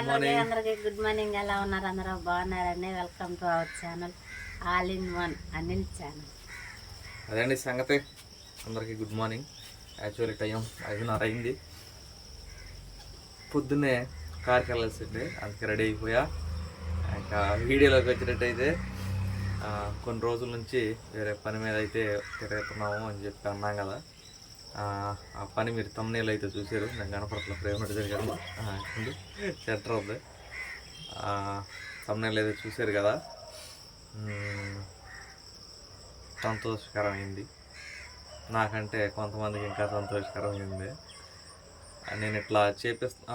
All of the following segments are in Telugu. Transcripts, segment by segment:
అందరికీ అందరికీ గుడ్ మార్నింగ్ ఎలా ఉన్నారు? అందరూ బాగున్నారండి. Welcome to our channel all in one Anil channel అదండి సంగతి? అందరికీ గుడ్ మార్నింగ్ యాక్చువల్లీ టైం ఐదున్నర అయింది పొద్దున్నే కార్కి వెళ్ళాల్సింది. అందుకే రెడీ అయిపోయా. ఇంకా వీడియోలోకి వచ్చినట్టయితే కొన్ని రోజుల నుంచి వేరే పని మీద అయితే తిరుగుతున్నాము అని చెప్పి అన్నాం కదా. ఆ, పని మీరు తమ్నేలు అయితే చూసారు నేను కనపడట్ల ప్రేమ జరిగాను సెంటర్ ఉంది తమ్నేలు అయితే చూసారు కదా. సంతోషకరమైంది. నాకంటే కొంతమందికి ఇంకా సంతోషకరమైంది. నేను ఇట్లా చేపిస్తా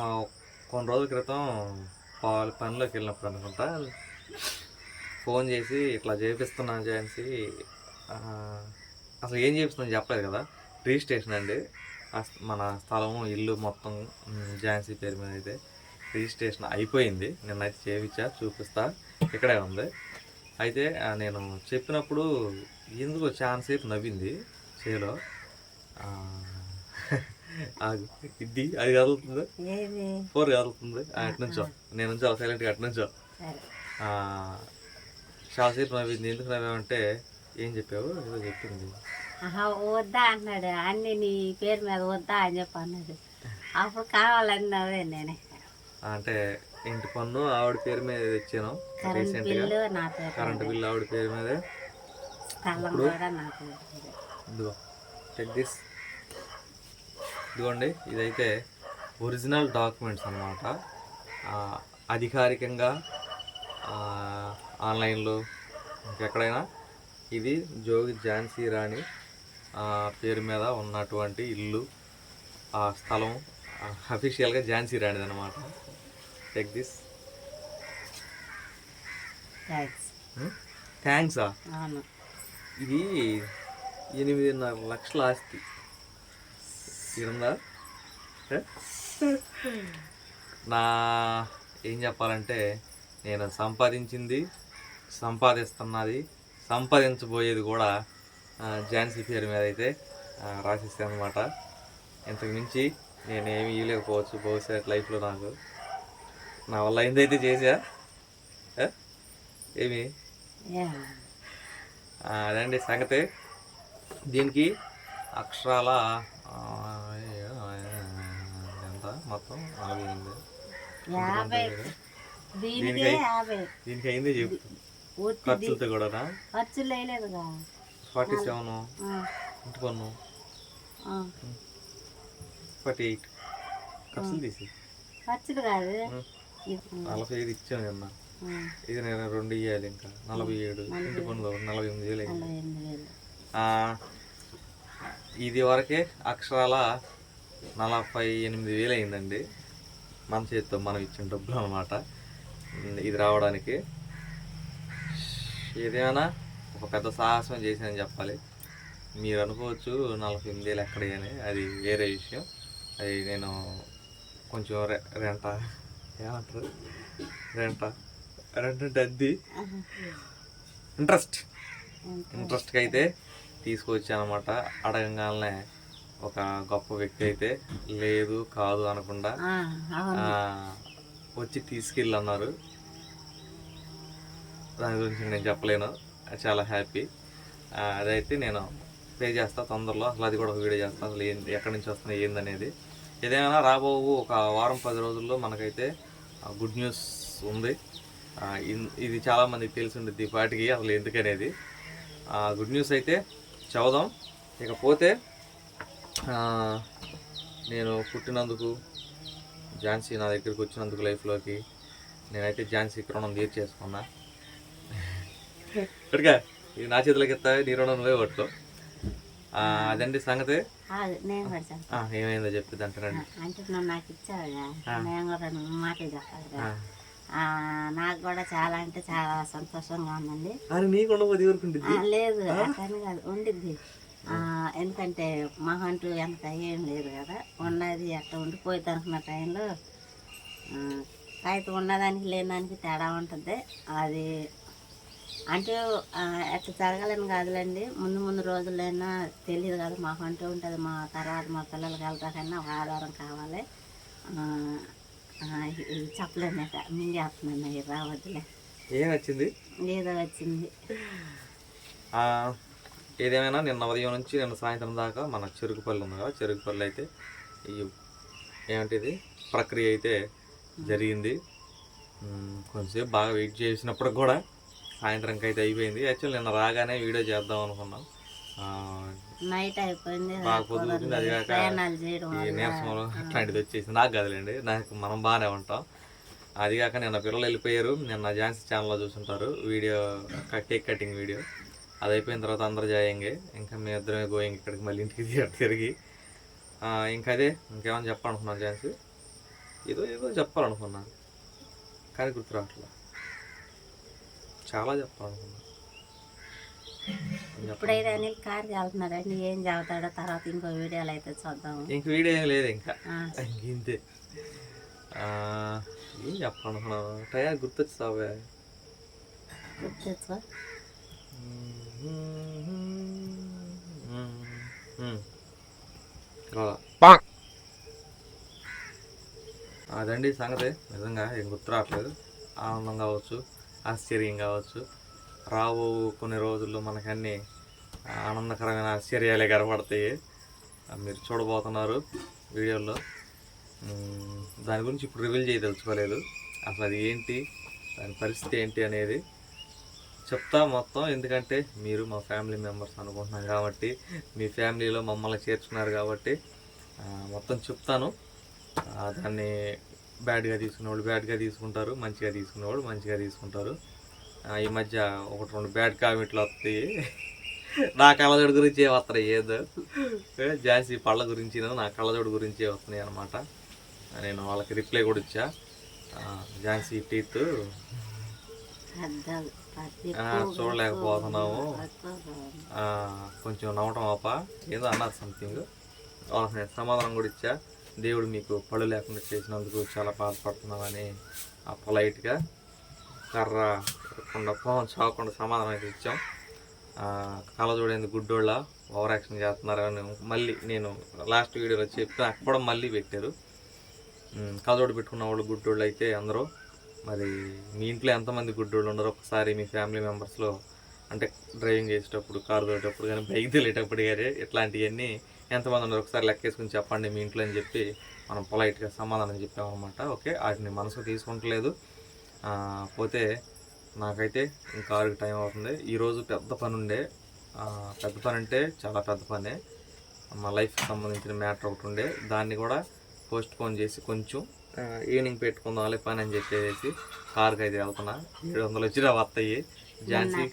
కొన్ని రోజుల క్రితం పాలు పనిలోకి వెళ్ళినప్పుడు అనుకుంటా ఫోన్ చేసి ఇట్లా చేపిస్తున్నాను చేసి అసలు ఏం చేపిస్తున్నాను చెప్పలేదు కదా. రిజిస్ట్రేషన్ అండి. ఆ స్థ- మన స్థలం ఇల్లు మొత్తం జాన్సీ ఝాన్సీ పేరు మీద అయితే రిజిస్ట్రేషన్ అయిపోయింది. నిన్నైతే చేయించా చూపిస్తా. ఇక్కడే ఉంది. అయితే నేను చెప్పినప్పుడు ఎందుకు చాలాసేపు నవ్వింది చేలో. ఆ, ఇది అది కదులుతుంది. ఫోర్ కదులుతుంది. ఆ, అటు నుంచో. నేను నుంచో సైలెంట్గా అటు నుంచో. చాలాసేపు నవ్వింది. ఎందుకు నవ్వామంటే ఏం చెప్పావు? ఏదో చెప్పింది. వద్దా అన్నాడు. అన్ని నీ పేరు మీద వద్దా అని చెప్పి అన్నాడు. అప్పుడు కావాలన్నావే నేనే. అంటే ఇంటి పన్ను ఆవిడ పేరు మీద తెచ్చాను. కరెంట్ బిల్లు నా పేరు కరెంటు బిల్లు ఆవిడ పేరు మీదే. స్థలం కూడా నా పేరు చెక్ దిస్ ఇదిగోండి ఇదైతే ఒరిజినల్ డాక్యుమెంట్స్ అనమాట అధికారికంగా ఆన్లైన్లో ఇంకెక్కడైనా. ఇది జోగి ఝాన్సీ రాణి పేరు మీద ఉన్నటువంటి ఇల్లు ఆ స్థలం అఫీషియల్గా ఝాన్సీ రాణిది అనమాట చెక్ దిస్ థ్యాంక్స్ ఇది ఎనిమిదిన్నర లక్షల ఆస్తి. ఇరుందా? నా ఏం చెప్పాలంటే నేను సంపాదించింది సంపాదిస్తున్నది సంపాదించబోయేది కూడా ఝాన్సీ పేరు మీద అయితే రాసిస్తాను అనమాట ఇంతకు మించి నేనేమి ఇవ్వలేకపోవచ్చు బహుశా లైఫ్లో నాకు. నా వల్ల అయిందైతే చేసా? ఏమి? అదండి సంగతి. దీనికి అక్షరాల ఎంత? మొత్తం నలభై ఎనిమిది దీనికే అయిందే చెప్పు ఖర్చులతో కూడా ఖర్చులు వేయలేదుగా. ఫార్టీ సెవెన్ ఇంటి పన్ను. Forty eight. ఖర్చులు తీసి ఖర్చులు కాదు. నలభై ఐదు ఇచ్చాను ఆ, ఇది నేను రెండు ఇవ్వాలి ఇంకా. నలభై ఏడు. ఇంటి పన్ను నలభై ఎనిమిది వేలు ఇది వరకే అక్షరాల నలభై ఎనిమిది వేలు అయిందండి. మన చేతితో మనం ఇచ్చిన డబ్బులు అనమాట ఇది రావడానికి. ఏదేమైనా ఒక పెద్ద సాహసం చేశానని చెప్పాలి. మీరు అనుకోవచ్చు నలభై ఎనిమిది వేలు ఎక్కడ అని అది వేరే విషయం. అది నేను కొంచెం రె రెంట ఏమంటారు? రెంట రెంట అద్ది ఇంట్రెస్ట్. ఇంట్రెస్ట్కి అయితే తీసుకొచ్చానమాట. అడగంగానే ఒక గొప్ప వ్యక్తి అయితే లేదు కాదు అనకుండా వచ్చి తీసుకెళ్ళి అన్నారు. దాని గురించి నేను చెప్పలేను. చాలా హ్యాపీ. అదైతే నేను పే చేస్తా తొందరలో. అసలు అది కూడా ఒక వీడియో చేస్తాను అసలు ఏంది ఎక్కడి నుంచి వస్తుంది ఏందనేది. ఏదైనా రాబో ఒక వారం పది రోజుల్లో మనకైతే గుడ్ న్యూస్ ఉంది. ఇన్- ఇది చాలా మందికి తెలిసి ఉండేది పాటికి అసలు ఎందుకనేది. గుడ్ న్యూస్ అయితే చదుదాం ఇకపోతే నేను పుట్టినందుకు ఝాన్సీ నా దగ్గరికి వచ్చినందుకు లైఫ్లోకి నేనైతే ఝాన్సీ రుణం తీర్చేసుకున్నా. ఇక్కడిగా ఇది నా చేతిలోకి ఎత్తా నీ రుణం నువ్వే పట్టుకో అదండి సంగతి. ఏమైందో చెప్పి అంటారండి అంటే నువ్వు నాకు ఇచ్చావుగా. నేను కూడా రెండు మాటలు చెప్పాలిగా ఆ. ఆ, నాకు కూడా చాలా అంటే చాలా సంతోషంగా ఉందండి. అరే నీకు ఉండబోదు ఎవరికి లేదు అట్లని కాదు ఉండిద్ది. ఎందుకంటే మహంటూ ఎంత ఏం లేదు కదా. ఉన్నది అట్లా ఉండిపోయింది అనుకున్న టైంలో కాగితం ఉన్నదానికి లేదానికి తేడా ఉంటుంది. అది అంటే ఆ, ఎట్లా జరగాలని కాదులేండి. ముందు ముందు రోజులైనా తెలియదు కదా మాకు అంటూ ఉంటుంది మా తర్వాత మా పిల్లలకి వెళ్తాకన్నా ఒక ఆధారం కావాలి. ఇది చెప్పలేనట మింగేస్తున్నాను ఇవి రావద్దులే. ఏం వచ్చింది ఏదో వచ్చింది ఏదేమైనా నిన్న ఉదయం నుంచి నిన్న సాయంత్రం దాకా మన చెరుకుపల్లి ఉంది కదా చెరుకుపల్లి అయితే ఈ ఏమంటిది ప్రక్రియ అయితే జరిగింది. కొంచెంసేపు బాగా వెయిట్ చేసినప్పుడు కూడా సాయంత్రంకి అయితే అయిపోయింది. యాక్చువల్ నిన్న రాగానే వీడియో చేద్దాం అనుకున్నాం. ఆ, నైట్ అయిపోయింది బాగా పొద్దుగుతుంది అది కాక ఈ అట్లాంటిది వచ్చేసి నాకు కదలేండి నాకు మనం బాగానే ఉంటాం. అది కాక నిన్న పిల్లలు వెళ్ళిపోయారు. నిన్న ఝాన్సీ ఛానల్లో చూసుంటారు. Video cake cutting video. అది అయిపోయిన తర్వాత అందరూ జాయింగే. ఇంకా మీ ఇద్దరమే గోయింగ్ ఇక్కడికి మళ్ళీ ఇంటికి తిరిగి ఇంకా అదే ఇంకేమైనా చెప్పాలనుకున్నాను ఝాన్సీ? ఏదో ఏదో చెప్పాలనుకున్నా కానీ గుర్తు చాలా చెప్పాలనుకున్నా. ఇప్పుడైతే అనిల్ కార్ వెళ్తున్నాడండి ఏం చదువుతాడో తర్వాత ఇంకో వీడియోలు అయితే చూద్దాము. ఇంక వీడియో ఏం లేదు ఇంకా. ఆ, ఇంతే. ఏం చెప్పాలనుకున్నావు టయా గుర్తొచ్చావే? గుర్తు తెచ్చుకో అదండి సంగతి. నిజంగా ఏం గుర్తు రావట్లేదు. ఆనందం కావచ్చు. ఆశ్చర్యం కావచ్చు. రాబో కొన్ని రోజుల్లో మనకన్నీ ఆనందకరమైన ఆశ్చర్యాలే కనపడతాయి. మీరు చూడబోతున్నారు వీడియోలో. దాని గురించి ఇప్పుడు రివీల్ చేయదలుచుకోలేదు. అసలు అది ఏంటి? దాని పరిస్థితి ఏంటి అనేది చెప్తా మొత్తం. ఎందుకంటే మీరు మా ఫ్యామిలీ మెంబర్స్ అనుకుంటున్నాం కాబట్టి మీ ఫ్యామిలీలో మమ్మల్ని చేర్చుకున్నారు కాబట్టి మొత్తం చెప్తాను. దాన్ని బ్యాడ్గా తీసుకునేవాళ్ళు బ్యాడ్గా తీసుకుంటారు మంచిగా తీసుకునేవాళ్ళు మంచిగా తీసుకుంటారు. ఈ మధ్య ఒకటి రెండు బ్యాడ్ కామెంట్లు వస్తాయి. నా కళ్ళజోడు గురించి వస్తాయి ఏదో. ఏ, ఝాన్సీ పళ్ళ గురించి నా కళ్ళజోడు గురించి వస్తున్నాయి అనమాట నేను వాళ్ళకి రిప్లై కూడా ఇచ్చా. ఝాన్సీ టీత్. చూడలేకపోతున్నాము. కొంచెం నవ్వటం అప్ప ఏదో అన్నారు సంథింగ్ వాళ్ళకి సమాధానం కూడా ఇచ్చా. దేవుడు మీకు పళ్ళు లేకుండా చేసినందుకు చాలా బాధపడుతున్నామని ఆ పొలైట్గా కర్ర ఇవ్వకుండా ఫోన్ చావకుండా సమాధానం అయితే ఇచ్చాం. కళ చూడేందుకు గుడ్డోళ్ళ ఓవర్ యాక్షన్ చేస్తున్నారని మళ్ళీ నేను లాస్ట్ వీడియోలో చెప్తే కూడా మళ్ళీ పెట్టారు. కలజోడు పెట్టుకున్న వాళ్ళు గుడ్డోళ్ళు అయితే అందరూ మరి మీ ఇంట్లో ఎంతమంది గుడ్డోళ్ళు ఉండరు ఒకసారి మీ ఫ్యామిలీ మెంబర్స్లో అంటే డ్రైవింగ్ చేసేటప్పుడు కారు తోలేటప్పుడు కానీ బైక్ తేలేటప్పుడు కానీ ఇట్లాంటివన్నీ ఎంతమంది ఉన్నారు? ఒకసారి లెక్కేసుకుని చెప్పండి మీ ఇంట్లో అని చెప్పి మనం పొలైట్గా సమాధానం చెప్పామన్నమాట. ఓకే వాటిని మనసు తీసుకుంటలేదు. పోతే నాకైతే ఇంకా ఆరుకి టైం అవుతుంది. ఈరోజు పెద్ద పని ఉండే పెద్ద పని అంటే చాలా పెద్ద పనే. మా లైఫ్కి సంబంధించిన మ్యాటర్ ఒకటి ఉండే. దాన్ని కూడా పోస్ట్ పోన్ చేసి కొంచెం ఈవినింగ్ పెట్టుకుందాంలే పని అని చెప్పేసి కార్కి అయితే వెళ్తున్నా. ఏడు వందలు వచ్చినా వస్తాయి. ఝాన్సీ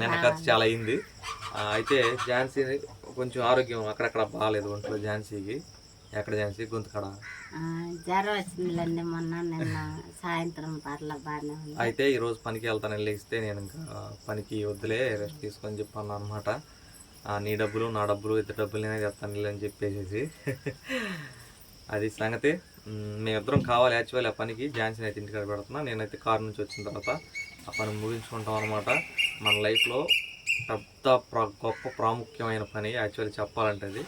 నిన్న ఖర్చు చాలా అయింది. అయితే ఝాన్సీ కొంచెం ఆరోగ్యం అక్కడక్కడ బాగాలేదు ఒంట్లో ఝాన్సీకి. ఎక్కడ ఝాన్సీ? గొంతుకడ. ఆ, జ్వరం వచ్చిందిలేండి మొన్న నిన్న సాయంత్రం పర్ల బాగానే అయితే ఈరోజు పనికి వెళ్తాను లేస్తే నేను ఇంకా పనికి వద్దులే రెస్ట్ తీసుకొని చెప్పాను అనమాట నీ డబ్బులు నా డబ్బులు ఇద్దరు డబ్బులు నేనే తెస్తాను అని చెప్పేసి అది సంగతి. మేమిద్దరం కావాలి యాక్చువల్ ఆ పనికి. ఝాన్సీని అయితే ఇంటికాడ పెడుతున్నా. నేనైతే కారు నుంచి వచ్చిన తర్వాత ఆ పని ముగించుకుంటాం అనమాట మన లైఫ్లో పెద్ద ప్ర గొప్ప ప్రాముఖ్యమైన పని యాక్చువల్లీ చెప్పాలంటే అది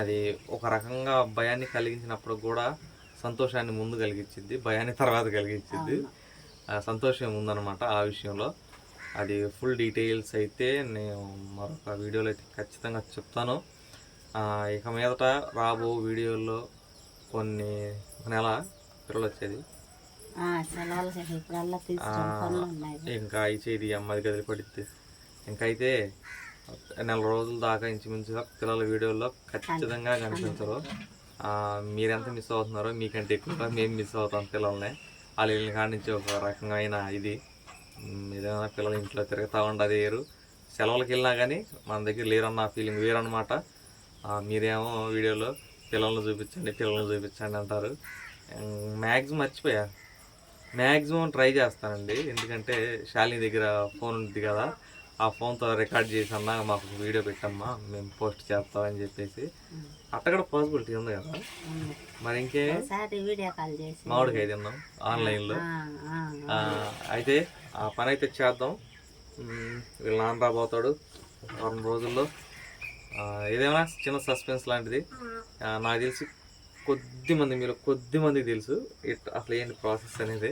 అది ఒక రకంగా భయాన్ని కలిగించినప్పుడు కూడా సంతోషాన్ని ముందు కలిగించింది భయాన్ని తర్వాత కలిగించింది ఆ సంతోషం ఉందన్నమాట ఆ విషయంలో. అది ఫుల్ డీటెయిల్స్ అయితే నేను మరొక వీడియోలో అయితే ఖచ్చితంగా చెప్తాను. ఇక మీదట రాబో వీడియోల్లో కొన్ని ఒక నెల పిల్లలు వచ్చేది. ఇంకా ఇచ్చేది అమ్మది గదిలి పడిద్ది. ఇంకైతే అయితే నెల రోజుల దాకా ఇంచుమించుగా పిల్లల వీడియోలో ఖచ్చితంగా కనిపించరు. మీరెంత మిస్ అవుతున్నారో మీకంటే ఎక్కువగా మేము మిస్ అవుతాం పిల్లల్ని. వాళ్ళ వెళ్ళిన కాడి నుంచి ఒక రకమైన ఇది. ఏదైనా పిల్లలు ఇంట్లో తిరుగుతూ ఉండదు వేరు సెలవులకి వెళ్ళినా కానీ మన దగ్గర లేరన్న ఫీలింగ్ వేరన్నమాట. మీరేమో వీడియోలో పిల్లల్ని చూపించండి పిల్లల్ని చూపించండి అంటారు. మ్యాక్సిమం మర్చిపోయా. మ్యాక్సిమం ట్రై చేస్తానండి. ఎందుకంటే శాలిని దగ్గర ఫోన్ ఉంది కదా. ఆ ఫోన్తో రికార్డ్ చేసి అన్నా మాకు వీడియో పెట్టమ్మా మేము పోస్ట్ చేస్తామని చెప్పేసి. అట్ట కూడా పాసిబిలిటీ ఉంది కదా. మరి ఇంకే? మామిడికాయ తిన్నాం ఆన్లైన్లో. అయితే ఆ పని అయితే చేద్దాం. వీళ్ళ నాన్న రాబోతాడు వారం రోజుల్లో. ఏదైనా చిన్న సస్పెన్స్ లాంటిది. నాకు తెలిసి కొద్ది మంది మీరు కొద్ది మందికి తెలుసు. అసలు ఏంటి ప్రాసెస్ అనేది.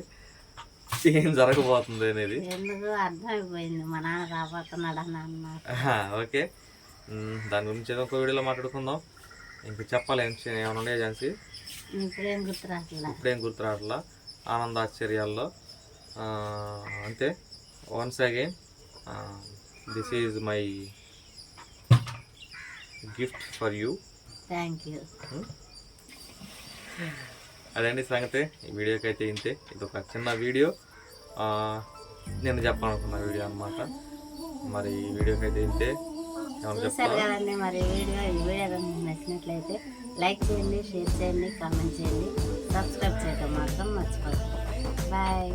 ఏం జరగబోతుంది అనేది. ఎందుకు అర్థమైపోయింది. మా నాన్న రాబోతున్నాడు అని అన్నారు ఓకే. దాని గురించి ఏదో ఒక వీడియోలో మాట్లాడుకుందాం. ఇంక చెప్పాలి ఏం ఏమైనా ఉండే ఏజెన్సీ ఇప్పుడేం గుర్తు రావట్లా? ఇప్పుడేం ఆశ్చర్యాల్లో. ఆ, అంతే. Once again this is my gift for you thank you అదండి సంగతి. ఈ వీడియోకి అయితే ఇంతే. ఇది ఒక చిన్న వీడియో. నేను చెప్పాలనుకున్న వీడియో అన్నమాట. మరి ఈ వీడియోకి అయితే ఇంతే. చూసారు కదండి మరి వీడియో ఈ వీడియో కనుక మీకు నచ్చినట్లయితే లైక్ చేయండి షేర్ చేయండి కామెంట్ చేయండి. సబ్స్క్రైబ్ చేయడం మాత్రం మర్చిపోకండి. బాయ్